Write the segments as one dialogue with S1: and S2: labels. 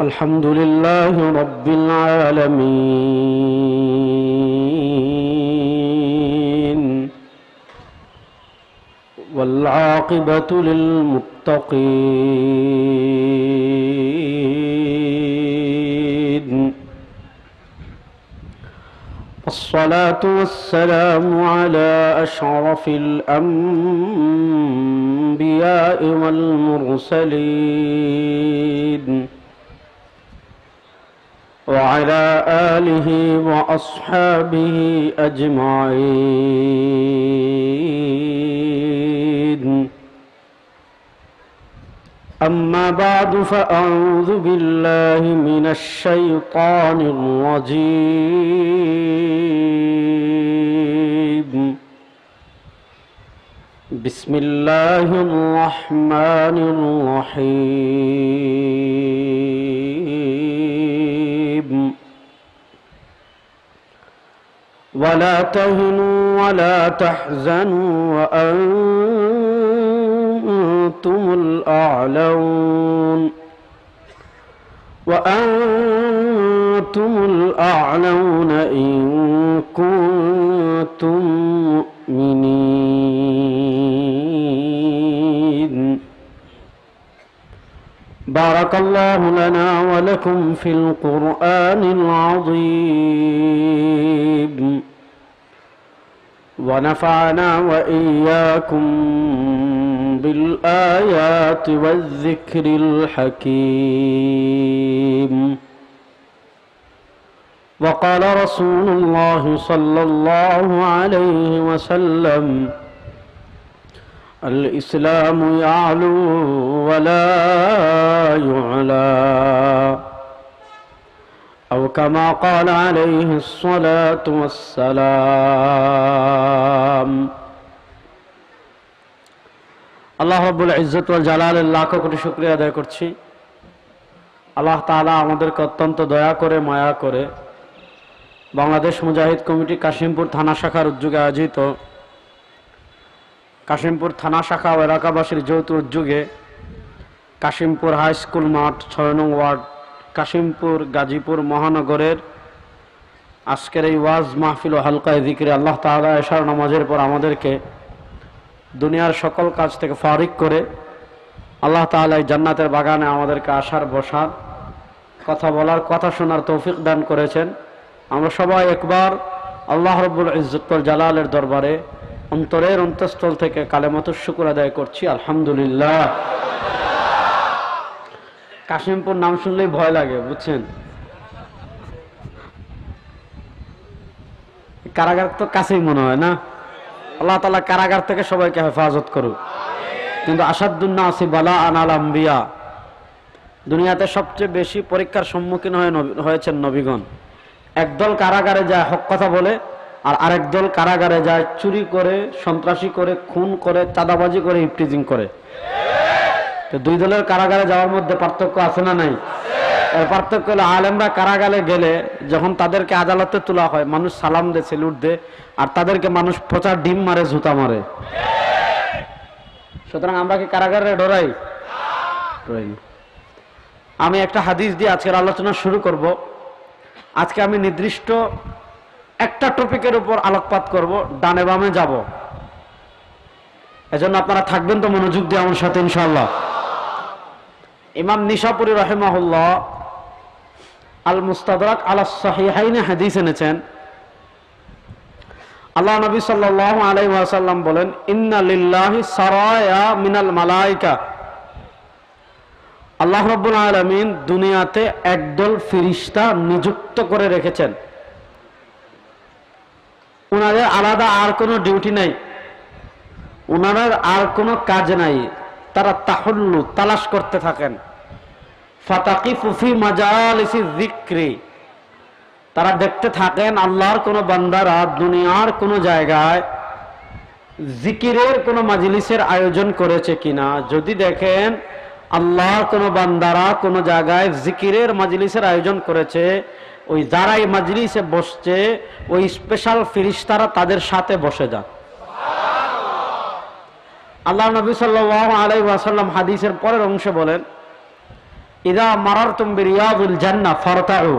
S1: الحمد لله رب العالمين والعاقبة للمتقين الصلاة والسلام على أشرف الأنبياء والمرسلين وعلى آله وأصحابه أجمعين. أما بعد فأعوذ بالله من الشيطان الرجيم. بسم الله الرحمن الرحيم. ولا تهنوا ولا تحزنوا وأنتم الأعلون وأنتم الأعلون إن كنتم مؤمنين بارك الله لنا ولكم في القرآن العظيم. ونفعنا وإياكم بالآيات والذكر الحكيم. وقال رسول الله صلى الله عليه وسلم الإسلام يعلو ولا يعلى أو كما قال عليه الصلاة والسلام আল্লাহ রব্বুল ইজ্জত ওয়াল জালালের লাখো কোটি শুক্রিয়া আদায় করছি আল্লাহ তাআলা আমাদেরকে অত্যন্ত দয়া করে মায়া করে বাংলাদেশ মুজাহিদ কমিটি কাশিমপুর থানা শাখার উদ্যোগে আয়োজিত কাশিমপুর থানা শাখা ও এলাকাবাসীর যৌথ উদ্যোগে কাশিমপুর হাই স্কুল মাঠ ছয় নং ওয়ার্ড, কাশিমপুর গাজীপুর মহানগরের আজকের এই ওয়াজ মাহফিল ও হালকায় দিকরে আল্লাহ তাআলা এশার নামাজের পর আমাদেরকে দুনিয়ার সকল কাজ থেকে ফারিক করে আল্লাহ তাআলা এই জান্নাতের বাগানে আমাদেরকে আসার বসার কথা বলার, কথা শোনার তৌফিক দান করেছেন। আমরা সবাই একবার আল্লাহ রব্বুল ইজ্জতুল জালালের দরবারে অন্তরের অন্তঃস্থল থেকে কালেমত শুকুর আদায় করছি, আলহামদুলিল্লাহ। কাশিমপুর নাম শুনলেই ভয় লাগে, বুঝছেন? কারাগার তো কাছেই মনে হয়, না? আল্লাহ তালা কারাগার থেকে সবাইকে হেফাজত করুক। কিন্তু আসাদুন্না আসি বালা আনাল আম্বিয়া। দুনিয়াতে সবচেয়ে বেশি পরীক্ষার সম্মুখীন হয়েছেন নবীগণ। একদল কারাগারে যায়, হক কথা বলে আর আরেক দল কারাগারে যায়, চুরি করে, সন্ত্রাসী করে, খুন করে, চাঁদাবাজি করে ইফটিজিং করে। তো দুই দলের কারাগারে যাওয়ার মধ্যে পার্থক্য আছে না নাই? এর পার্থক্য হলো আলেমরা কারাগারে গেলে যখন তাদেরকে আদালতে তোলা হয়, মানুষ সালাম দে সেলুট দে আর তাদেরকে মানুষ প্রচার ডিম মারে, জুতা মারে। সুতরাং আমরা কি কারাগারে ডরাই? আমি একটা হাদিস দিয়ে আজকের আলোচনা শুরু করব। আজকে আমি নির্দিষ্ট একটা টপিকের উপর আলোকপাত করব, ডানে বামে যাব। এজন্য আপনারা থাকবেন তো মনোযোগ দিয়ে আমার সাথে ইনশাল্লাহ ইমাম নিশাপুরি রহেমাহুল্লাহ আল মুস্তাদরাক আলা সাহিহাইনে হাদিস এনেছেন। আল্লাহ নবী সাল্লাল্লাহু আলাইহি ওয়াসাল্লাম বলেন, ইন্না লিল্লাহি সারায়া মিনাল মালাইকা। আল্লাহ রাব্বুল আলামিন দুনিয়াতে একদল ফিরিস্তা নিযুক্ত করে রেখেছেন। ওনাদের আলাদা আর কোনো ডিউটি নাই। ওনাদের আর কোনো কাজ নাই। তারা তাহল্লু, তালাশ করতে থাকেন। ফাতাকি ফুফি মাজালিসি জিক্রি তারা দেখতে থাকেন আল্লাহর কোনো বান্দারা দুনিয়ার কোনো জায়গায় জিকিরের কোনো মাজলিসের আয়োজন করেছে কিনা। যদি দেখেন আল্লাহর কোনো বান্দারা কোনো জায়গায় জিকিরের মাজলিসের আয়োজন করেছে ওই যারাই মাজলিসে বসছে, ওই স্পেশাল ফিরিস্তারা তাদের সাথে বসে যান। আল্লাহ নবী সাল্লাহ আলাই ওয়াসাল্লাম হাদিসের পরের অংশে বলেন, ইদা মারার তুমি রিয়াদুল জান্না ফরতাউ।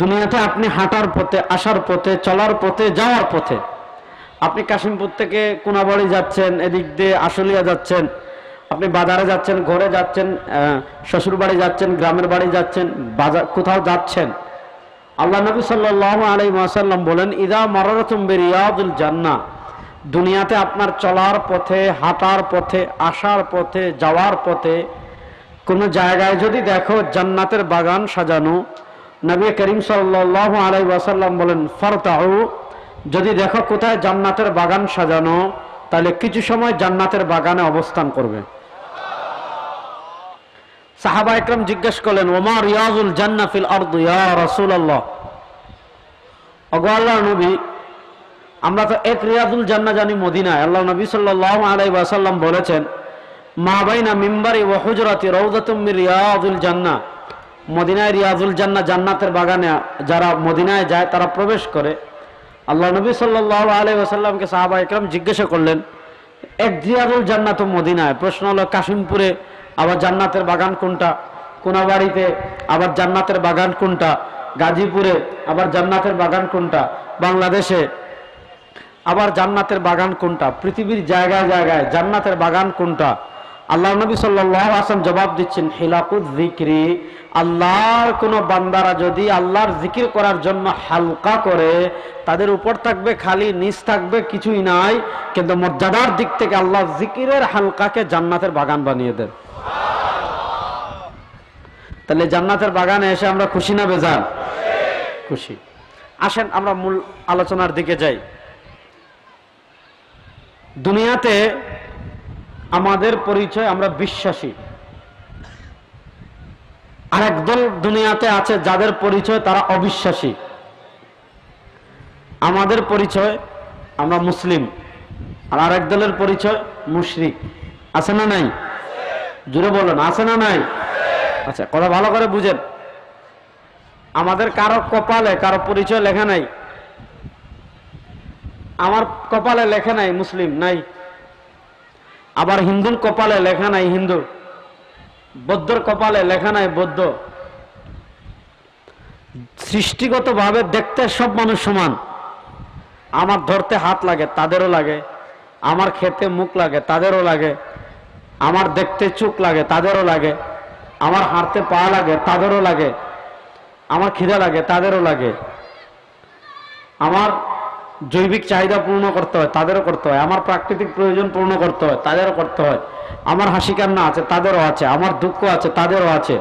S1: দুনিয়াতে আপনি হাঁটার পথে, আসার পথে, চলার পথে, যাওয়ার পথে। আপনি কাশিমপুর থেকে কোনাবাড়ি যাচ্ছেন, এদিক দিয়ে আশুলিয়া যাচ্ছেন আপনি বাজারে যাচ্ছেন, ঘরে যাচ্ছেন শ্বশুর বাড়ি যাচ্ছেন, গ্রামের বাড়ি যাচ্ছেন, বাজার, কোথাও যাচ্ছেন, আল্লাহ নবী সাল্লাহ আলাই ওয়াসাল্লাম বলেন, ইদা মারারতুম বিরিয়াদুল জান্না দুনিয়াতে আপনার চলার পথে, হাঁটার পথে, আসার পথে, যাওয়ার পথে, কোনো জায়গায় যদি দেখো জান্নাতের বাগান সাজানো, নবী করিম সাল্লাহ আলাই ওয়াসাল্লাম বলেন, ফরতাউ যদি দেখো কোথায় জান্নাতের বাগান সাজানো, তাহলে কিছু সময় জান্নাতের বাগানে অবস্থান করবে। সাহাবা একরাম জিজ্ঞেস করলেন, ওমা রিয়াজুল জান্নাফিল ফিল আরদ, ইয়া রাসূলুল্লাহ? ওগো আল্লাহর নবী, আমরা তো এক রিয়াজুল জান্না জানি মদিনায়। আল্লাহ নবী সাল্লাল্লাহু আলাইহি ওয়াসাল্লাম বলেছেন, মা বাইনা মিম্বারি ওয়া হুজরাতি রাউদাতুম মির রিয়াজুল জান্নাহ। মদিনায় রিয়াজুল জান্নাহ জান্নাতের বাগানে যারা মদিনায় যায়, তারা প্রবেশ করে। আল্লাহ নবী সাল্লাল্লাহু আলাইহি ওয়াসাল্লামকে সাহাবা একরাম জিজ্ঞাসা করলেন, এক রিয়াজুল জান্নাত তো মদিনায়? প্রশ্ন হলো, কাশিমপুরে আবার জান্নাতের বাগান কোনটা? কোনাবাড়িতে আবার জান্নাতের বাগান কোনটা? গাজীপুরে আবার জান্নাতের বাগান কোনটা? বাংলাদেশে আবার জান্নাতের বাগান কোনটা? পৃথিবীর জায়গায় জায়গায় জান্নাতের বাগান কোনটা? আল্লাহ নবী সাল্লাহ আসলাম জবাব দিচ্ছেন, হিলাকুদ জিক্রি আল্লাহর কোনো বান্দারা যদি আল্লাহর জিকির করার জন্য হালকা করে, তাদের উপর থাকবে খালি, নিচ থাকবে কিছুই নাই, কিন্তু মর্যাদার দিক থেকে আল্লাহ জিকিরের হালকাকে জান্নাতের বাগান বানিয়ে দেন। তাহলে জান্নাতের বাগানে এসে আমরা খুশি না বেজান খুশি। আসেন, আমরা মূল আলোচনার দিকে যাই। দুনিয়াতে আমাদের পরিচয় আমরা বিশ্বাসী। আর একদল দুনিয়াতে আছে যাদের পরিচয় তারা অবিশ্বাসী। আমাদের পরিচয় আমরা মুসলিম। আর আরেক দলের পরিচয় মুশরিক। আছে না নাই? জুড়ে বলেন, আছে না নাই? আচ্ছা কথা ভালো করে বুঝেন। আমাদের কারও কপালে কারও পরিচয় লেখা নাই। আমার কপালে লেখা নাই মুসলিম, নাই। আবার হিন্দুর কপালে লেখা নাই হিন্দু। বৌদ্ধর কপালে লেখা নাই বৌদ্ধ। সৃষ্টিগতভাবে দেখতে সব মানুষ সমান। আমার ধরতে হাত লাগে, তাদেরও লাগে। আমার খেতে মুখ লাগে, তাদেরও লাগে। আমার দেখতে চোখ লাগে, তাদেরও লাগে। আমার হাঁটতে পা লাগে, তাদেরও লাগে, আমার খিদা লাগে, তাদেরও লাগে। আমার জৈবিক চাহিদা পূর্ণ করতে হয়, তাদেরও করতে হয়। আমার প্রাকৃতিক প্রয়োজন পূর্ণ করতে হয়, তাদেরও করতে হয়। আমার হাসি কান্না আছে, তাদেরও আছে। আমার দুঃখ আছে, তাদেরও আছে।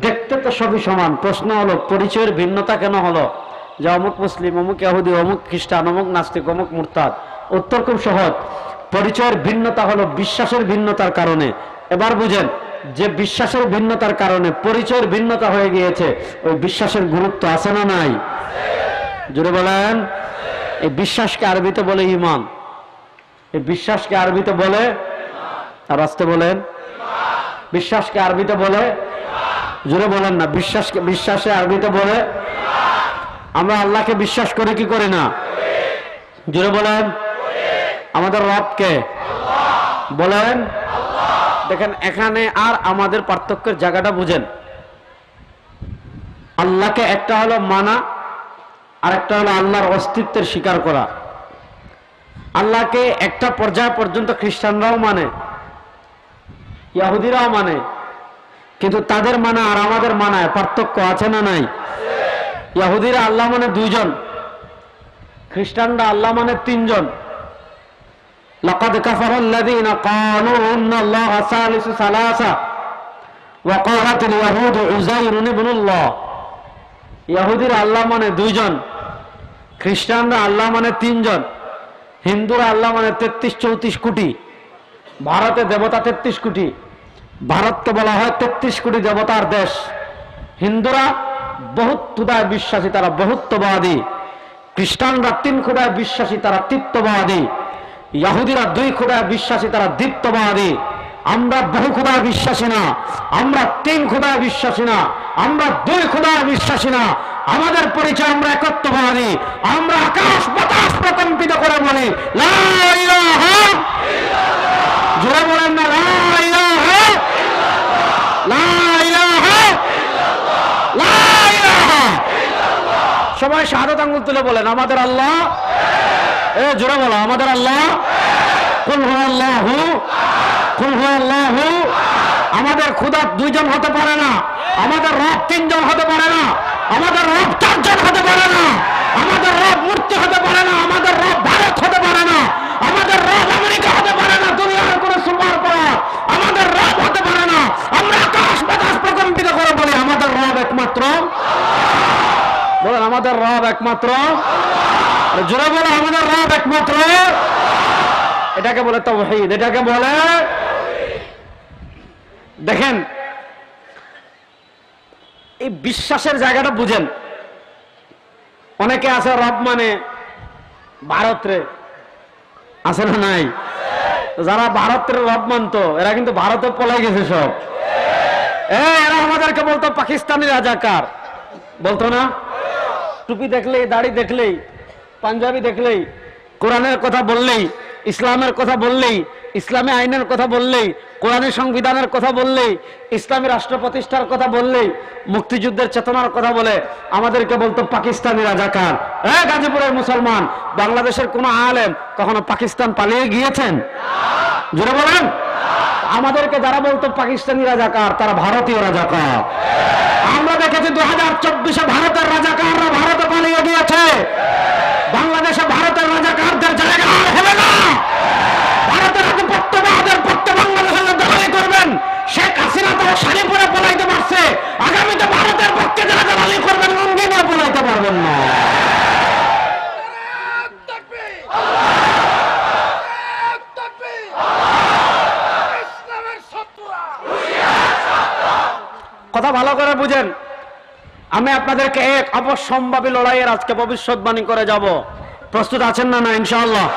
S1: দেখতে তো সবই সমান। প্রশ্ন হলো, পরিচয়ের ভিন্নতা কেন হলো? যে অমুক মুসলিম, অমুক ইহুদি অমুক খ্রিস্টান, অমুক নাস্তিক, অমুক মুরতাদ। উত্তর খুব সহজ। পরিচয়ের ভিন্নতা হলো, বিশ্বাসের ভিন্নতার কারণে। এবার বুঝেন যে বিশ্বাসের ভিন্নতার কারণে পরিচয়ের ভিন্নতা হয়ে গিয়েছে ওই বিশ্বাসের গুরুত্ব আছে না নাই? জুড়ে বলেন। এই বিশ্বাসকে আরবিতে বলে ইমান এই বিশ্বাসকে আরবিতে বলে আর আসতে বলেন। বিশ্বাসকে আরবিতে বলে জুড়ে বলেন না বিশ্বাসকে বিশ্বাসে আরবিতে বলে আমরা আল্লাহকে বিশ্বাস করি কি করি না? জুড়ে বলেন। আমাদের রবকে বলেন। দেখেন, এখানে আর আমাদের পার্থক্যের জায়গাটা বুঝেন। আল্লাহকে একটা হলো মানা, আর একটা হলো আল্লাহর অস্তিত্বের স্বীকার করা। আল্লাহকে একটা পর্যায় পর্যন্ত খ্রিস্টানরাও মানে ইয়াহুদিরাও মানে কিন্তু তাদের মানা আর আমাদের মানায় পার্থক্য আছে না নাই? ইয়াহুদিরা আল্লাহ মানে দুইজন, খ্রিস্টানরা আল্লাহ মানে তিনজন। لقد كفر الذين قالوا ان الله ثالث ثلاثه وقالت اليهود عزير ابن الله ইহুদিরা আল্লাহ মানে দুইজন খ্রিস্টানরা আল্লাহ মানে তিনজন হিন্দুরা আল্লাহ মানে তেত্রিশ চৌত্রিশ কোটি ভারতে দেবতা তেত্রিশ কোটি ভারতকে বলা হয় তেত্রিশ কোটি দেবতার দেশ হিন্দুরা বহুত খুদায় বিশ্বাসী তারা বহুত্ববাদী খ্রিস্টানরা তিন খুদায় বিশ্বাসী তারা তিত্ববাদী ইয়াহুদিরা দুই খুদায় বিশ্বাসী, তারা দ্বিত্ববাদী আমরা বহু খুদায় বিশ্বাসী না, আমরা তিন খুদায় বিশ্বাসী না, আমরা দুই খুদায় বিশ্বাসী না। আমাদের পরিচয় আমরা একত্ববাদী, আমরা আকাশ বাতাস প্রকম্পিত করে বলি জোরে বলেন না সবাই শাহাদাত আঙ্গুল তুলে বলেন, আমাদের আল্লাহ এ, জোরে বলো, আমাদের আল্লাহ? কুল হুয়াল্লাহু আমাদের খুদা দুইজন হতে পারে না, আমাদের রব তিনজন হতে পারে না, আমাদের রব চারজন হতে পারে না, আমাদের রব মূর্তি হতে পারে না, আমাদের রব ভারত হতে পারে না, আমাদের রব আমেরিকা হতে পারে না, দুনিয়ার কোনো সুপার পাওয়ার আমাদের রব হতে পারে না, আমরা আকাশ বাতাস প্রকম্পিত করে বলি, আমাদের রব একমাত্র। বলেন, আমাদের রব একমাত্র। জোরে বলে আমাদের রব একমাত্র। এটাকে বলে তৌহিদ, এটাকে বলে দেখেন, এই বিশ্বাসের জায়গাটা বুঝেন। অনেকে আছে রব মানে ভারতরে, আছে না নাই? যারা ভারতের রব মানতো, এরা কিন্তু ভারতে পলাই গেছে সব। এরা আমাদেরকে বলতো পাকিস্তানি রাজাকার। বলতো না? টুপি দেখলেই, দাড়ি দেখলেই পাঞ্জাবি দেখলেই, কোরআনের কথা বললেই, ইসলামের কথা বললেই, ইসলামী আইনের কথা বললেই, কোরআনী সংবিধানের কথা বললেই, ইসলামী রাষ্ট্র প্রতিষ্ঠার কথা বললেই, মুক্তিযুদ্ধের চেতনার কথা বলে আমাদেরকে বলতো পাকিস্তানি রাজাকার। এ গাজীপুরের মুসলমান, বাংলাদেশের কোন আলেম কখনো পাকিস্তান পালিয়ে গিয়েছেন? জুড়ে বলেন। আমাদেরকে যারা বলতো পাকিস্তানি রাজাকার, তারা ভারতীয় রাজাকার। আমরা দেখেছি দু হাজার চব্বিশে ভারতের রাজাকাররা ভারতে পালিয়ে গিয়েছে। পরে পলাইতে পারছে। আগামীতে ভারতের পক্ষে যারা করবেন, লুঙ্গি নিয়ে পলাইতে পারবেন না। কথা ভালো করে বুঝেন। আমি আপনাদেরকে এক অবশ্যম্ভাবী লড়াইয়ের আজকে ভবিষ্যৎবাণী করে যাব। প্রস্তুত আছেন না না, ইনশাআল্লাহ?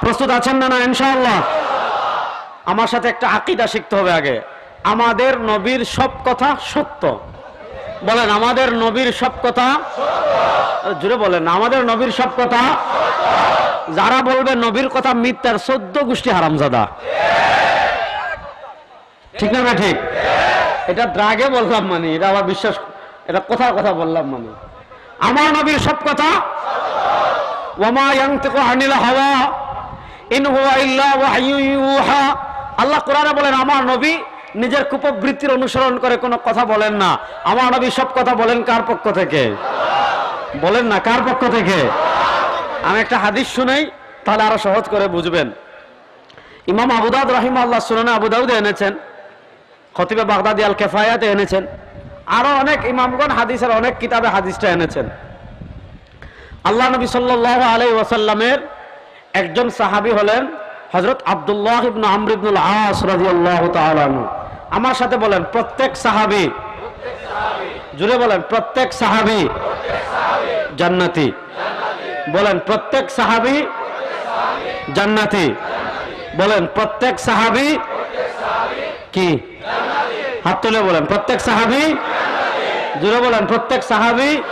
S1: প্রস্তুত আছেন না না, ইনশাআল্লাহ? আমার সাথে একটা আকিদা শিখতে হবে আগে। আমাদের নবীর সব কথা সত্য। বলেন, আমাদের নবীর সব কথা জুড়ে বলেন, আমাদের নবীর সব কথা যারা বলবে নবীর কথা মিথ্যার চোদ্দ গোষ্ঠী হারামজাদা। ঠিক না ঠিক। এটা দ্রাগে বললাম মানে এটা আবার বিশ্বাস, এটা কথার কথা বললাম মানে। আমার নবীর সব কথা হাওয়া, ইন আল্লাহ কোরআনে বলেন, আমার নবী নিজের কুপবৃত্তির অনুসরণ করে কোনো কথা বলেন না। আমার নবী সব কথা বলেন কার পক্ষ থেকে? বলেন না, কার পক্ষ থেকে? আমি একটা হাদিস শুনেই তাহলে আরও সহজ করে বুঝবেন। ইমাম আবুদাউদ রাহিম আল্লাহ সুনানে আবুদাউদ এনেছেন, খতিবে বাগদাদি আল কেফায়াতে এনেছেন, আরও অনেক ইমামগণ হাদিসের অনেক কিতাবে হাদিসটা এনেছেন। আল্লাহ নবী সাল্লাহ আলাই ওয়াসাল্লামের একজন সাহাবী হলেন হজরত আব্দুল্লাহ ইবনু আমর ইবনুল আস রাদিয়াল্লাহু তাআলা আনহু। আমার সাথে বলেন, প্রত্যেক সাহাবী। জুড়ে বলেন, প্রত্যেক সাহাবী জান্নাতি। বলেন, প্রত্যেক সাহাবী জান্নাতি। বলেন, প্রত্যেক সাহাবী কি? হাত তুলে বলেন, প্রত্যেক সাহাবি জুড়ে বলেন, প্রত্যেক সাহাবি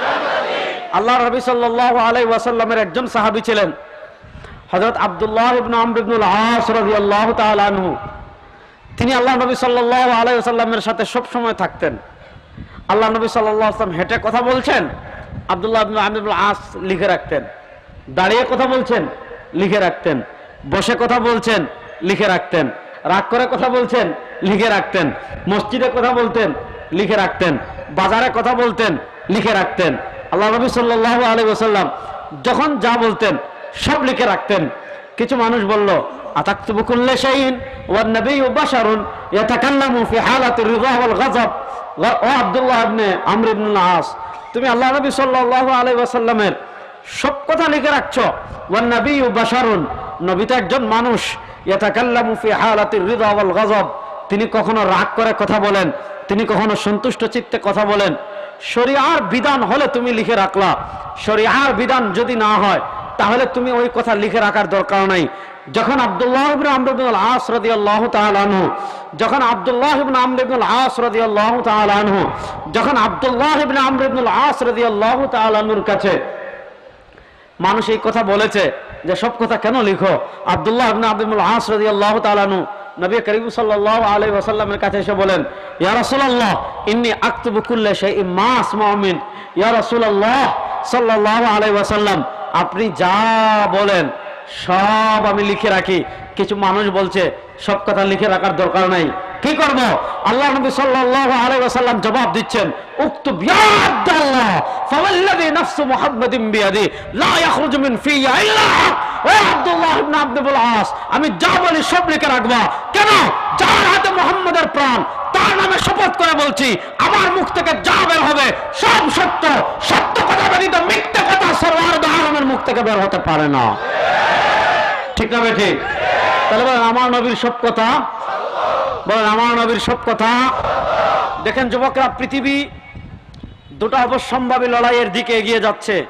S1: আল্লাহ রবি সাল্লাহ আলাই ওয়াসাল্লামের একজন সাহাবি ছিলেন। হজরত আবদুল্লাহ ইবনু আমর ইবনুল আস তাআলা আনহু। তিনি আল্লাহ নবী সাল্লাল্লাহু আলাইহি ওয়াসাল্লামের সাথে সব সময় থাকতেন। আল্লাহ নবী আলাইহি হেঁটে কথা বলছেন, আবদুল্লাহ আমর আস লিখে রাখতেন। দাঁড়িয়ে কথা বলছেন, লিখে রাখতেন। বসে কথা বলছেন, লিখে রাখতেন। রাগ করে কথা বলছেন, লিখে রাখতেন। মসজিদে কথা বলতেন, লিখে রাখতেন। বাজারে কথা বলতেন, লিখে রাখতেন। আল্লাহ নবী সাল্লাহ আলী ওসাল্লাম যখন যা বলতেন সব লিখে রাখতেন। কিছু মানুষ বলল শাইইন ওয়ান নাবিয়্যু বাশারুন ইয়াতাকাল্লামু ফি হালাতির রিদা ওয়াল গাযাব। ও আব্দুল্লাহ ইবনে আমর ইবনে আস তুমি আল্লাহ নবী সাল্লাল্লাহু আলাইহি ওয়াসাল্লামের সব কথা লিখে রাখছো। ওয়ান নাবিয়্যু বাশারুন, নবী তো একজন মানুষ। ইয়াতাকাল্লামু ফি হালাতির রিদা ওয়াল গাযাব। তিনি কখনো রাগ করে কথা বলেন, তিনি কখনো সন্তুষ্ট চিত্তে কথা বলেন। শরিয়ার বিধান হলে তুমি লিখে রাখলা। শরিয়ার বিধান যদি না হয়, তাহলে তুমি ওই কথা লিখে রাখার দরকার নাই। যখন আব্দুল্লাহ ইবনে আমর ইবনে আস আনহু, যখন আব্দুল্লাহ ইবনে আমর ইবনে আস রাদিয়াল্লাহু আনহু, যখন আব্দুল্লাহ ইবনে আমর ইবনে আস রাদিয়াল্লাহু কাছে মানুষ এই কথা বলেছে যে, সব কথা কেন লিখো? আবদুল্লাহ ইবনে আব্দুল আস রাদিয়াল্লাহু তাআলা আনহু নবী করিম সাল্লাল্লাহু আলাইহি ওয়াসাল্লামের কাছে এসে বলেন, ইয়া রাসূলুল্লাহ, ইন্নী আকতুবু কুল্লা শাইইন মা আসমাউ মিন। ইয়া রাসূলুল্লাহ সাল্লাল্লাহু আলাইহি ওয়াসাল্লাম, আপনি যা বলেন সব আমি লিখে রাখি। কিছু মানুষ বলছে সব কথা লিখে রাখার দরকার নাই। কি করব? আল্লাহ নবী সাল্লাল্লাহু আলাইহি ওয়াসাল্লাম জবাব দিচ্ছেন উক্তুব ইয়া আব্দুল্লাহ ফাওয়াল্লাযী নাফসু মুহাম্মাদিন বিয়াদি, লা ইয়াখরুজু মিন ফিয়া ইল্লা ও আব্দুল্লাহ ইবনে আব্দুল আস, আমি যা বলি সব লিখে রাখবা। কেন? যার হাতে মুহাম্মাদের প্রাণ, তার নামে শপথ করে বলছি, আমার মুখ থেকে যা বের হবে সব সত্য। সত্য কথা ব্যতীত মিথ্যে কথা সরওয়ার দাহারমের মুখ থেকে বের হতে পারে না। ঠিক না ঠিক? তাহলে বলেন, আমার নবীর সব কথা? বলেন, আমার নবীর সব কথা? দেখেন যুবকরা, পৃথিবী দুটো অবশ্যম্ভাবী লড়াইয়ের দিকে এগিয়ে যাচ্ছে।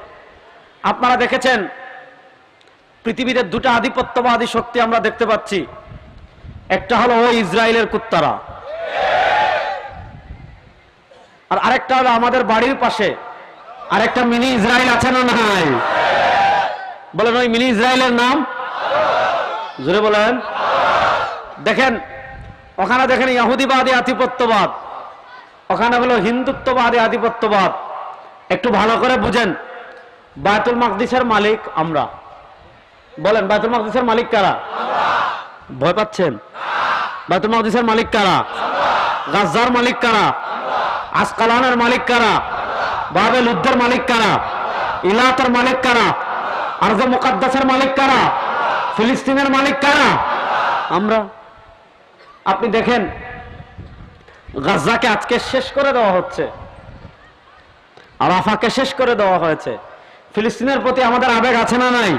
S1: আপনারা দেখেছেন, পৃথিবীতে দুটো আধিপত্যবাদী শক্তি আমরা দেখতে পাচ্ছি। একটা হলো ওই ইসরায়েলের কুত্তারা। আর আরেকটা হলো আমাদের বাড়ির পাশে। আরেকটা মিনি ইসরায়েল আছে না নাই? বলেন, ওই মিনি ইসরায়েলের নাম? জোরে বলেন। দেখেন, ওখানে দেখেন ইহুদিবাদী আধিপত্যবাদ। ওখানে হলো হিন্দুত্ববাদী আধিপত্যবাদ। একটু ভালো করে বুঝেন, বায়তুল মাকদিসের মালিক আমরা। বলেন, বায়তুল মাকদিসের মালিক কারা? ভয় পাচ্ছেন? বায়তুল মাকদিসের মালিক কারা? গাজার মালিক কারা? আসকালানের মালিক কারা? বাবেল উদ্দের মালিক কারা? ইলাতের মালিক কারা? আরজ মুকাদ্দাসের মালিক কারা? ফিলিস্তিনের মালিক কারা? আমরা। আপনি দেখেন গাজাকে আজকে শেষ করে দেওয়া হচ্ছে। আর আফাকে শেষ করে দেওয়া হয়েছে। ফিলিস্তিনের প্রতি আমাদের আবেগ আছে না নাই?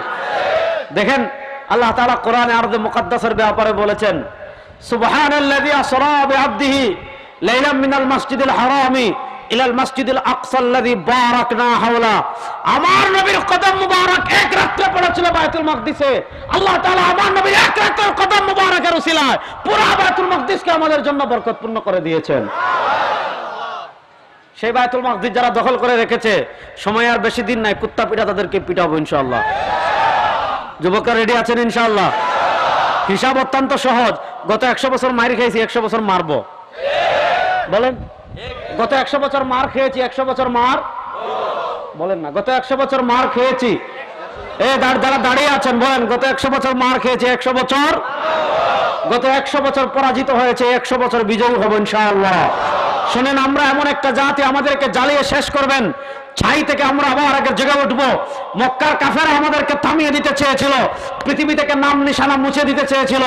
S1: দেখেন, আল্লাহ তাআলা কোরআনে আরদে মুকাদ্দাসের ব্যাপারে বলেছেন, সুবহানাল্লাযী আসরা বিআবদিহি লাইলাম মিনাল মাসজিদিল হারামি ইলাল মাসজিদিল আকসাল্লাযী বারাকনা হাওলা। আমার নবীর কদম মুবারক এক পড়েছিল মাকদিসে। আল্লাহ তাআলা আমার নবীর এক কদম মুবারকের উসিলায় পুরো মাকদিসকে আমাদের জন্য বরকতপূর্ণ করে দিয়েছেন। সেই বায়তুল মাকদিস যারা দখল করে রেখেছে, সময় আর বেশি দিন নাই, কুত্তা পিঠা তাদেরকে পিটাবো ইনশাআল্লাহ। যুবকরা রেডি আছেন ইনশাআল্লাহ? হিসাব অত্যন্ত সহজ। গত একশো বছর মারি খেয়েছি একশো বছর মারবো। বলেন। গত একশো বছর মার খেয়েছি, একশো বছর মার। বলেন না, গত একশো বছর মার খেয়েছি। এ যারা দাঁড়িয়ে আছেন, বলেন, গত একশো বছর মার খেয়েছি, একশো বছর? গত একশো বছর পরাজিত হয়েছে, একশো বছর বিজয়ী হব ইনশাআল্লাহ। শোনেন, আমরা এমন একটা জাতি আমাদেরকে জ্বালিয়ে শেষ করবেন। ছাই থেকে আমরা আবার আগে জেগে উঠবো। মক্কার কাফেরা আমাদেরকে থামিয়ে দিতে চেয়েছিল। পৃথিবী থেকে নাম নিশানা মুছে দিতে চেয়েছিল।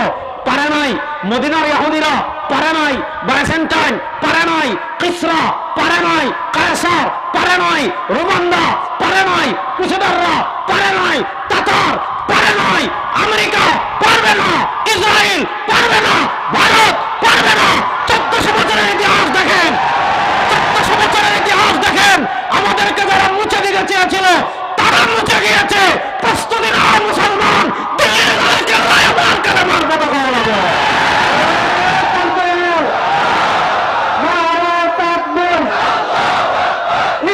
S1: পারে নাই। মদিনার ইহুদিরা পারে নাই বাইসেন্টাইন পারে নাই কিসরা পারে নাই কায়সার পারে নাই রোমান্দা পারে নাই কুশিদাররা পারে নাই তাতার পারে নাই আমেরিকা পারবে না, ইসরায়েল পারবে না, ভারত পারবে না। চোদ্দশো বছরের ইতিহাস দেখেন, চোদ্দশো বছরের ইতিহাস দেখেন, আমাদেরকে যারা মুছে দিতে চেয়েছিল, তারা মুছে গিয়েছে। প্রস্তুতি মুসলমান দিল্লির লাল কেল্লায় আমার কালেমার পতাকা ওড়াবো।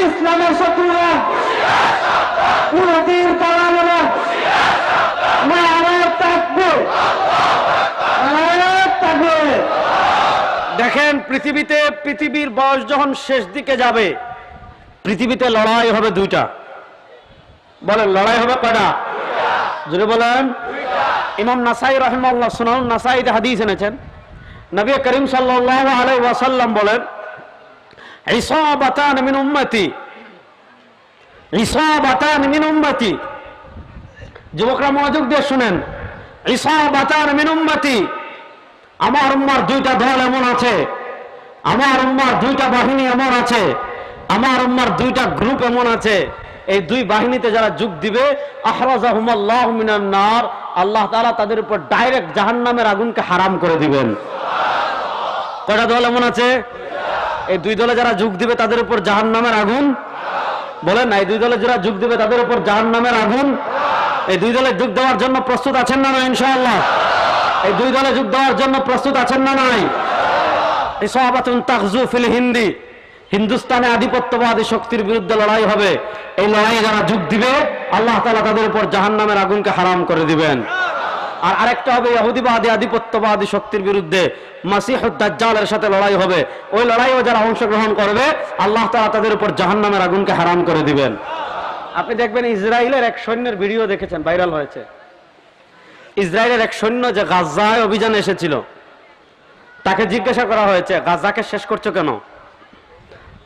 S2: ইসলামের শত্রুরা পুরোদিন পালাবো না নারায়ণ থাকবে।
S1: দেখেন, পৃথিবীতে পৃথিবীর বয়স যখন শেষ দিকে যাবে, পৃথিবীতে লড়াই হবে দুইটা। বলেন, লড়াই হবে কয়টা? যদি বলেন। ইমাম নাসাই রহমাল্লাহ সুনান নাসাইতে হাদিস এনেছেন। নবী করিম সাল্লাল্লাহু আলাইহি ওয়াসাল্লাম বলেন, ইসাবাতান মিন উম্মতি। ইসাবাতান মিন যুবকরা মনোযোগ দিয়ে শুনেন। ইসাবাতান মিন উম্মতি। আমার উম্মার দুইটা দল এমন আছে। আমার উম্মার দুইটা বাহিনী এমন আছে। আমার উম্মার দুইটা গ্রুপ এমন আছে। এই দুই বাহিনীতে যারা যোগ দিবে আহরাজাহুমাল্লাহ মিনান নার, আল্লাহ তাআলা তাদের উপর ডাইরেক্ট জাহান্নামের আগুনকে হারাম করে দিবেন। কয়টা দল এমন আছে? এই দুই দলে যারা যোগ দিবে, তাদের উপর জাহান্নামের আগুন বলেন না এই দুই দলে যারা যোগ দিবে তাদের উপর জাহান্নামের আগুন। এই দুই দলে যোগ দেওয়ার জন্য প্রস্তুত আছেন না না ইনশাআল্লাহ? এই দুই দলে যোগ দেওয়ার জন্য প্রস্তুত আছেন না নাই? এই ইসাবাতুন তাগজু ফিল হিন্দি। হিন্দুস্তানে আধিপত্যবাদী শক্তির বিরুদ্ধে লড়াই হবে। এই লড়াইয়ে যারা যোগ দিবে, আল্লাহ তাআলা তাদের উপর জাহান্নামের আগুনকে হারাম করে দিবেন। আর আরেকটা হবে ইহুদিবাদী, আধিপত্যবাদী শক্তির বিরুদ্ধে মাসিহুদ্দাজ্জালের সাথে লড়াই হবে। ওই লড়াইও যারা অংশগ্রহণ করবে, আল্লাহ তাআলা তাদের উপর জাহান্নামের আগুনকে হারাম করে দিবেন। আপনি দেখবেন ইসরায়েলের এক সৈন্যের ভিডিও দেখেছেন, ভাইরাল হয়েছে। ইসরায়েলের এক সৈন্য যে গাজায় অভিযানে এসেছিল, তাকে জিজ্ঞাসা করা হয়েছে গাজাকে শেষ করছ কেন?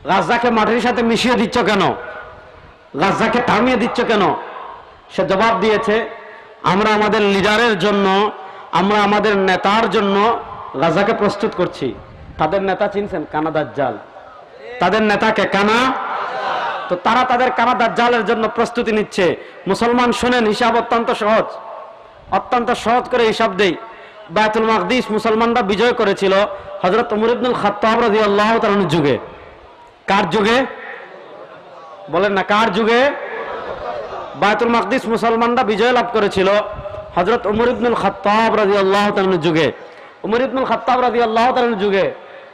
S1: গাজাকে মাটির সাথে মিশিয়ে দিচ্ছ কেন? গাজাকে থামিয়ে দিচ্ছ কেন? সে জবাব দিয়েছে আমরা আমাদের লিডারের জন্য, আমরা আমাদের নেতার জন্য গাজাকে প্রস্তুত করছি। তাদের নেতা চিনছেন কানাদার জাল তাদের নেতাকে কানা তো তারা তাদের কানাদার জালের জন্য প্রস্তুতি নিচ্ছে। মুসলমান শোনেন, হিসাব অত্যন্ত সহজ। অত্যন্ত সহজ করে হিসাব দেই। বায়তুল মাকদিস মুসলমানরা বিজয় করেছিল হজরত উমর ইবনুল খাত্তাব রাদিয়াল্লাহু তাআলার যুগে। কার যুগে? বলেন না, কার যুগে? বায়তুল মাকদিস মুসলমানরা বিজয় লাভ করেছিল হজরত উমর ইবনুল খাত্তাব রাদিয়াল্লাহু তাআলার যুগে। উমর ইবনুল খাত্তাব রাদিয়াল্লাহু তাআলার যুগে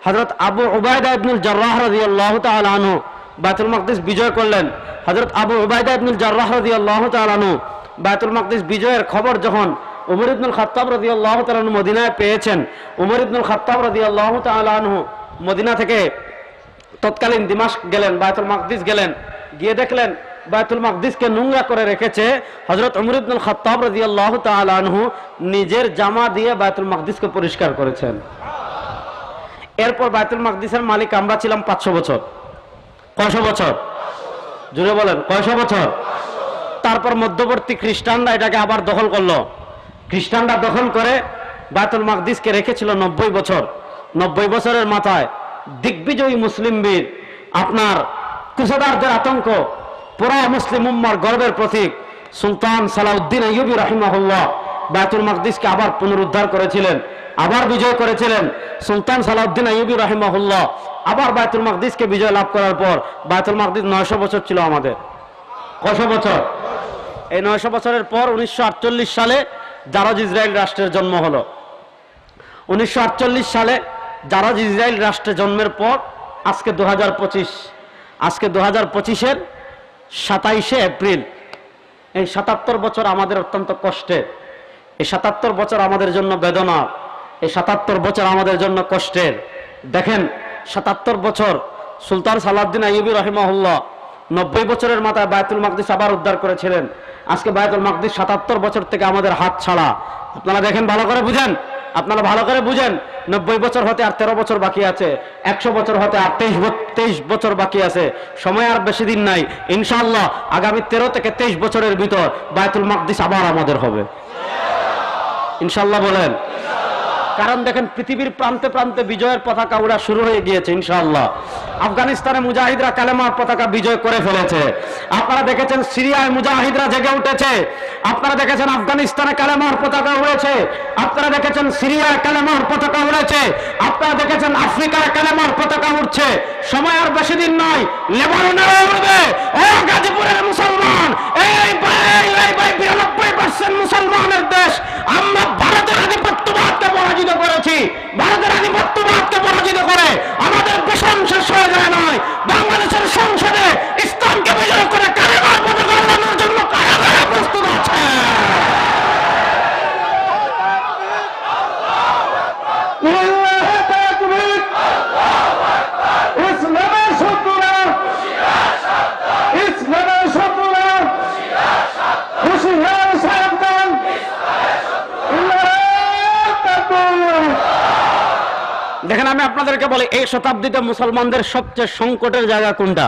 S1: হজরত আবু উবাইদা ইবনুল জাররাহ রাদিয়াল্লাহু তাআলা আনহু বায়তুল মাকদিস বিজয় করলেন। হজরত আবু উবাইদা ইবনুল জাররাহ রাদিয়াল্লাহু তাআলা আনহু বায়তুল মাকদিস বিজয়ের খবর যখন উমর ইবনুল খাত্তাব রাদিয়াল্লাহু তাআলা আনহু মদিনায় পেয়েছেন, উমর ইবনুল খাত্তাব রাদিয়াল্লাহু তাআলা আনহু মদিনা থেকে তৎকালীন দিমাস গেলেন বায়তুল মাকদিস গেলেন, গিয়ে দেখলেন বায়তুল মাকদিসকে নোংরা করে রেখেছে হজরত উমর ইবনুল খাত্তাব রাদিয়াল্লাহু তাআলা আনহু নিজের জামা দিয়ে বায়তুল মাকদিসকে পরিষ্কার করেছেন। এরপর বায়তুল মাকদিসের মালিক আমরা ছিলাম পাঁচশো বছর। কয়শো বছর? জুড়ে বলেন, কয়শো বছর? তারপর মধ্যবর্তী খ্রিস্টানরা এটাকে আবার দখল করল। খ্রিস্টানরা দখল করে বায়তুল মাকদিসকে রেখেছিল নব্বই বছর। নব্বই বছরের মাথায় দিগ্বিজয়ী মুসলিম বীর, আপনার কুসাদারদের আতঙ্ক পুরা মুসলিম উম্মার গর্বের প্রতীক সুলতান সালাউদ্দিন আইয়ুবী রাহিমাহুল্লাহ বায়তুল মাকদিসকে আবার পুনরুদ্ধার করেছিলেন, আবার বিজয় করেছিলেন। সুলতান সালাউদ্দিন আইয়ুবী রাহিমাহুল্লাহ আবার বায়তুল মাকদিসকে বিজয় লাভ করার পর বায়তুল মাকদিস নয়শো বছর ছিল আমাদের। কশো বছর? এই নয়শো বছরের পর উনিশশো আটচল্লিশ সালে জারজ ইসরায়েল রাষ্ট্রের জন্ম হলো। উনিশশো সালে জারজ ইসরায়েল রাষ্ট্রে জন্মের পর আজকে দুহাজার পঁচিশ, আজকে দু হাজার পঁচিশের সাতাইশে এপ্রিল। এই সাতাত্তর বছর আমাদের অত্যন্ত কষ্টের এই সাতাত্তর বছর আমাদের জন্য বেদনা। এই সাতাত্তর বছর আমাদের জন্য কষ্টের দেখেন, সাতাত্তর বছর সুলতান সালাউদ্দিন আইয়ুবী রহিমাহুল্লাহ নব্বই বছরের মাথায় বায়তুল মাকদিস আবার উদ্ধার করেছিলেন। আজকে বায়তুল মাকদিস সাতাত্তর বছর থেকে আমাদের হাত ছাড়া। আপনারা দেখেন, ভালো করে বুঝেন? আপনারা ভালো করে বুঝেন? নব্বই বছর হতে আর তেরো বছর বাকি আছে, একশো বছর হতে আর তেইশ তেইশ বছর বাকি আছে। সময় আর বেশি দিন নাই। ইনশাল্লাহ আগামী তেরো থেকে তেইশ বছরের ভিতর বায়তুল মাকদিস আবার আমাদের হবে। ইনশাল্লাহ বলেন। কারণ দেখেন পৃথিবীর প্রান্তে প্রান্তে বিজয়ের পতাকা উড়া শুরু হয়ে গিয়েছে, ইনশাআল্লাহ। আফগানিস্তানে মুজাহিদরা কালেমার পতাকা বিজয় করে ফেলেছে। আপনারা দেখেছেন সিরিয়ায় মুজাহিদরা জেগে উঠেছে। আপনারা দেখেছেন আফগানিস্তানে কালেমার পতাকা উড়েছে। আপনারা দেখেছেন সিরিয়ায় কালেমার পতাকা উড়েছে। আপনারা দেখেছেন আফ্রিকায় কালেমার পতাকা উঠছে সময় আর বেশি দিন নয় লেবাননে উঠবে ও গাজীপুরের মুসলমান, এই বিরানব্বই পার্সেন্ট মুসলমানের দেশ আমরা ভারতের আধিপত্যবাদকে পরাজিত করেছি ভারতের আধিপত্যবাদকে পরাজিত করে আমাদের বিষম শেষ হয়ে যায় নয় বাংলাদেশের সংসদে ইসলামকে বিজয় করে কালেমার পতাকা উড়ানোর জন্য কারা কারা প্রস্তুত আছে
S2: লিল্লাহি তাকবীর ইসলামের শত্রুরা ইসলামের শত্রুরা হুশিয়ার সাবধান লিল্লাহি তাকবীর
S1: দেখেন আপনাদেরকে বলি, এই শতাব্দীতে মুসলমানদের সবচেয়ে সংকটের জায়গা কোনটা?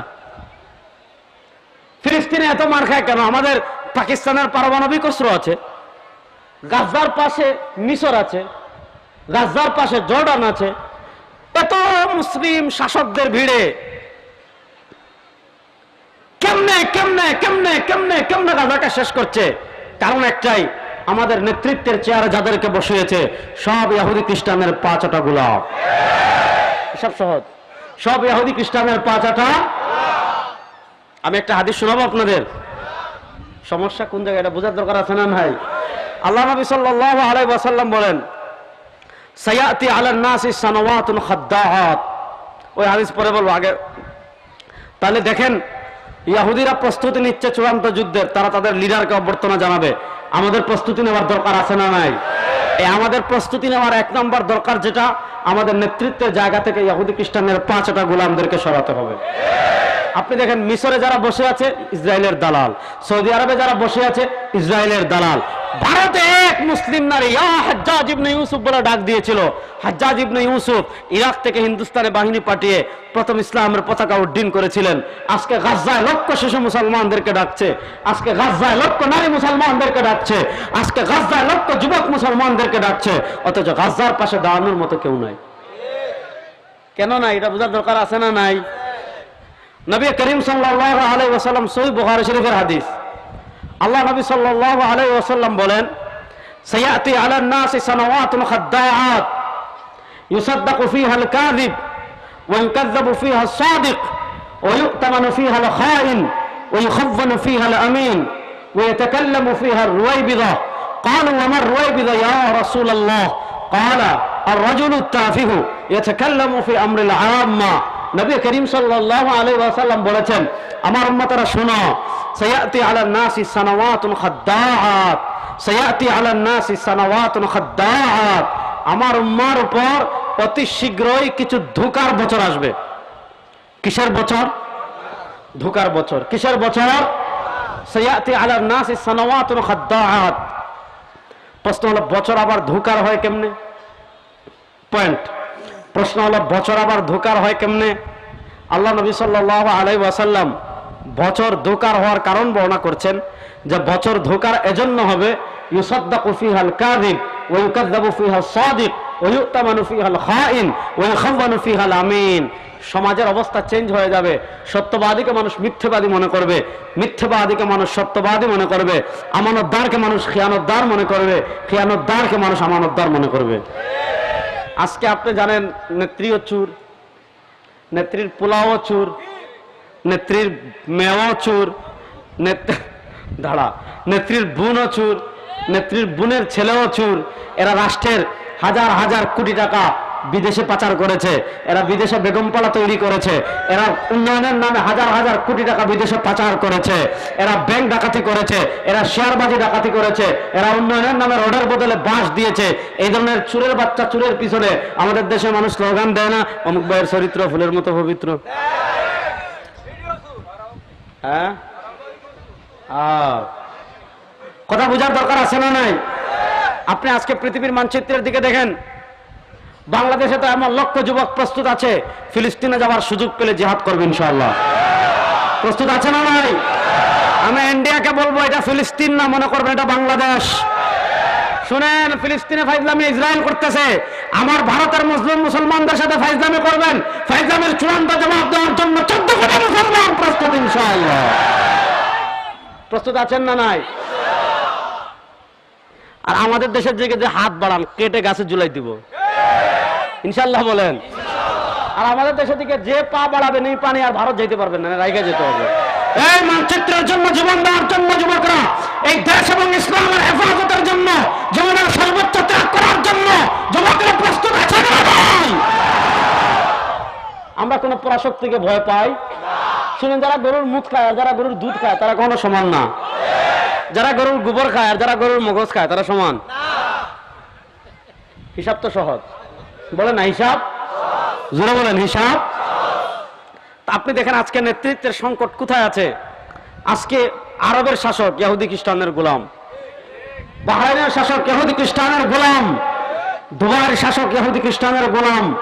S1: ফিলিস্তিনে এত মার খায় কেন? আমাদের পাকিস্তানের পারমাণবিক অস্ত্র আছে গাজার পাশে মিশর আছে গাজার পাশে জর্ডান আছে। এত মুসলিম শাসকদের ভিড়ে কেমনে কেমনে কেমনে কেমনে কেমনে গাজাকে শেষ করছে? কারণ একটাই, আমাদের নেতৃত্বের চেয়ারে যাদেরকে বসিয়েছে, সব ইহুদি খ্রিস্টানের পাঁচটা গোলাপ। সব সহজ। সব ইহুদি খ্রিস্টানের পাঁচটা। আমি একটা হাদিস শোনাবো আপনাদের। সমস্যা কোন জায়গায়? এটা বোঝার দরকার আছে না ভাই? আল্লাহ নবী সাল্লাল্লাহু আলাইহি ওয়াসাল্লাম বলেন, সায়াতি আলান নাসি সানাওয়াতুন খাদ্দাআত ওই হাদিস পরে বলব, আগে। তাহলে দেখেন ইয়াহুদিরা প্রস্তুতি নিচ্ছে চূড়ান্ত যুদ্ধের। তারা তাদের লিডারকে অভ্যর্থনা জানাবে। আমাদের প্রস্তুতি নেওয়ার দরকার আছে না নাই? এই আমাদের প্রস্তুতি নেওয়ার এক নম্বর দরকার যেটা আমাদের নেতৃত্বের জায়গা থেকে ইহুদি খ্রিস্টানের পাঁচটা গোলামদেরকে সরাতে হবে। আপনি দেখেন, মিশরে যারা বসে আছে, ইসরায়েলের দালাল। সৌদি আরবে যারা বসে আছে, ইসরায়েলের দালাল। ভারতে এক মুসলিম নারী হাজ্জাজ ইবনে ইউসুফ বলে ডাক দিয়েছিল। হাজ্জাজ ইবনে ইউসুফ ইরাক থেকে হিন্দুস্তানে বাহিনী পাঠিয়ে প্রথম ইসলামের পতাকা উড্ডীন করেছিলেন। আজকে গাজ্জায় লক্ষ শিশু মুসলমানদেরকে ডাকছে। আজকে গাজ্জায় লক্ষ নারী মুসলমানদেরকে ডাকছে। আজকে গাজ্জায় লক্ষ যুবক মুসলমানদেরকে ডাকছে। অথচ গাজ্জার পাশে দাঁড়ানোর মতো কেউ নাই। কেন নাই? এটা বোঝার দরকার আছে না নাই? নবী করিম সাল্লাল্লাহু আলাইহি ওয়াসাল্লাম সহিহ বুখারী শরীফের হাদিস আল্লাহ নবী সাল্লাল্লাহু আলাইহি ওয়াসাল্লাম বলেন সায়াতি আলান নাস সানাওয়াতুন খাদ্দাআত يصدق فيها الكاذب ويكذب فيها الصادق ويؤتمن فيها الخائن ويخون فيها الأمين ويتكلم فيها الرويبضة قالوا وما الرويبضة يا رسول الله قال الرجل التافه يتكلم في أمر العامة নবী করিম সাল্লাল্লাহু আলাইহি ওয়াসাল্লাম বলেছেন, আমার উম্মতরা শুনো, সায়াতি আলা নাসি সানাওয়াতুন খাদ্দাআত, সায়াতি আলা নাসি সানাওয়াতুন খাদ্দাআত, আমার উম্মার উপর অতি শীঘ্রই কিছু ধোকার বছর আসবে। কিসের বছর? ধোকার বছর। কিসের বছর? সায়াতি আলা নাসি সানাওয়াতুন খাদ্দাআত। প্রশ্ন হলো, বছর আবার ধোকার হয় কেমনে? পয়েন্ট। প্রশ্ন হলো, বছর আবার ধোকার হয় কেমনে? আল্লাহ নবী সাল্লাহ আলাই ওয়াসাল্লাম বছর ধোকার হওয়ার কারণ বর্ণনা করছেন যে বছর ধোকার এজন্য হবে আমিন। সমাজের অবস্থা চেঞ্জ হয়ে যাবে। সত্যবাদীকে মানুষ মিথ্যেবাদী মনে করবে। মিথ্যেবাদীকে মানুষ সত্যবাদী মনে করবে। আমানতদারকে মানুষ খিয়ানতদার মনে করবে। খিয়ানতদারকে মানুষ আমানতদার মনে করবে। আজকে আপনি জানেন নেত্রীও চুর, নেত্রীর পোলাও চুর, নেত্রীর মেয়েও চুর দাঁড়া, নেত্রীর বোনও চুর, নেত্রীর বোনের ছেলেও চুর, এরা রাষ্ট্রের হাজার হাজার কোটি টাকা বিদেশে পাচার করেছে। এরা বিদেশে বেগমপালা তৈরি করেছে। এরা উন্নয়নের নামে হাজার হাজার কোটি টাকা বিদেশে পাচার করেছে। এরা ব্যাংক ডাকাতি করেছে। এরা শেয়ারবাজি ডাকাতি করেছে। এরা উন্নয়নের নামে রোডের বদলে বাঁশ দিয়েছে। এই ধরনের চুরের বাচ্চা, চুরের পিছনে আমাদের দেশে মানুষ স্লোগান দেয় না। অমুক ভাইয়ের চরিত্র, ফুলের মতো পবিত্র। হ্যাঁ? কথা বোঝার দরকার আছে না নাই? আপনি আজকে পৃথিবীর মানচিত্রের দিকে দেখেন। বাংলাদেশে তো এমন লক্ষ যুবক প্রস্তুত আছে, ফিলিস্তিনে যাওয়ার সুযোগ পেলে জিহাদ করবে ইনশাআল্লাহ। প্রস্তুত আছে না নাই? আমি ইন্ডিয়াকে বলব, এটা ফিলিস্তিন না, মনে করবেন এটা বাংলাদেশ। শুনেন, ফিলিস্তিনে ফাইজলামি ইসরায়েল করতেছে। আমার ভারতের মুসলিম মুসলমানদের সাথে ফাইজলামি করবেন। ফাইজলামের চূড়ান্ত জবাব দেওয়ার জন্য চোদ্দ কোটি মুসলমান প্রস্তুত ইনশাআল্লাহ। প্রস্তুত আছেন না নাই? আর আমাদের দেশের দিকে যে হাত বাড়ান, কেটে গাছে জুলাই দিব। ইনশাল্লাহ বলেন। আর আমাদের দেশের দিকে যে পা বাড়াবেন এই পানি আর ভারত যেতে পারবেন না রাইগে যেতে হবে। এই মানচিত্রের জন্য, জীবন দেওয়ার জন্য, যুবকরা, এই দেশ এবং ইসলামের হেফাজতের জন্য, জীবনের সর্বোচ্চ ত্যাগ করার জন্য, যুবকরা প্রস্তুত আছে আমরা কোন পরাশক্তিকে ভয় পাই। শুনেন, যারা গরুর মুখ খায় আর যারা গরুর দুধ খায়, তারা কখনো সমান না। যারা গরুর গোবর খায় আর যারা গরুর মগজ খায়, তারা সমান। হিসাব তো সহজ। বলেন না, হিসাব? জোরে বলেন, হিসাব। আপনি দেখেন আজকে নেতৃত্বের সংকট কোথায় আছে? আজকে আরবের শাসক ইয়াহুদি খ্রিস্টানের গোলাম। বাহরাইনের শাসক ইহুদি খ্রিস্টানের গোলাম। দুবাইয়ের শাসক ইহুদি খ্রিস্টানের গোলাম।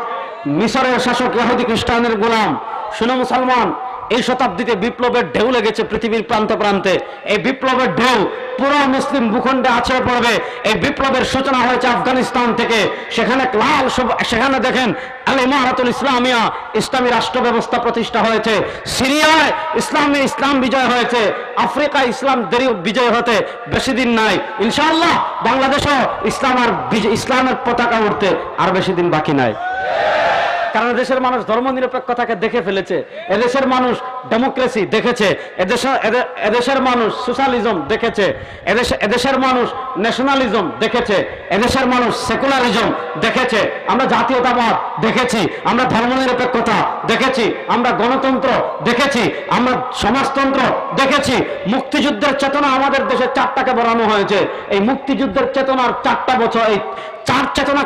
S1: মিশরের শাসক ইহুদি খ্রিস্টানের গোলাম। শুনো মুসলমান এই শতাব্দীতে বিপ্লবের ঢেউ লেগেছে পৃথিবীর প্রান্ত প্রান্তে। এই বিপ্লবের ঢেউ পুরো মুসলিম ভূখণ্ডে আছড়ে পড়বে। এই বিপ্লবের সূচনা হয়েছে আফগানিস্তান থেকে। সেখানে লাল সেখানে দেখেন আল ইমারাতুল ইসলামিয়া ইসলামী রাষ্ট্র ব্যবস্থা প্রতিষ্ঠা হয়েছে। সিরিয়ায় ইসলামী ইসলাম বিজয় হয়েছে। আফ্রিকায় ইসলাম দেরি বিজয় হতে বেশি দিন নাই। ইনশাআল্লাহ বাংলাদেশও ইসলাম আর ইসলামের পতাকা উঠতে আর বেশি দিন বাকি নাই। কারণ দেশের মানুষ ধর্মনিরপেক্ষতাকে দেখে ফেলেছে। এদেশের মানুষ ডেমোক্রেসি দেখেছে। এদেশের এদেশের মানুষ সোশ্যালিজম দেখেছে। এদেশে এদেশের মানুষ ন্যাশনালিজম দেখেছে। এদেশের মানুষ সেকুলারিজম দেখেছে। আমরা জাতীয়তাবাদ দেখেছি। আমরা ধর্মনিরপেক্ষতা দেখেছি। আমরা গণতন্ত্র দেখেছি। আমরা সমাজতন্ত্র দেখেছি। মুক্তিযুদ্ধের চেতনা আমাদের দেশে চারটাকে বাড়ানো হয়েছে। এই মুক্তিযুদ্ধের চেতনার চারটা বছর এই চার চেতনা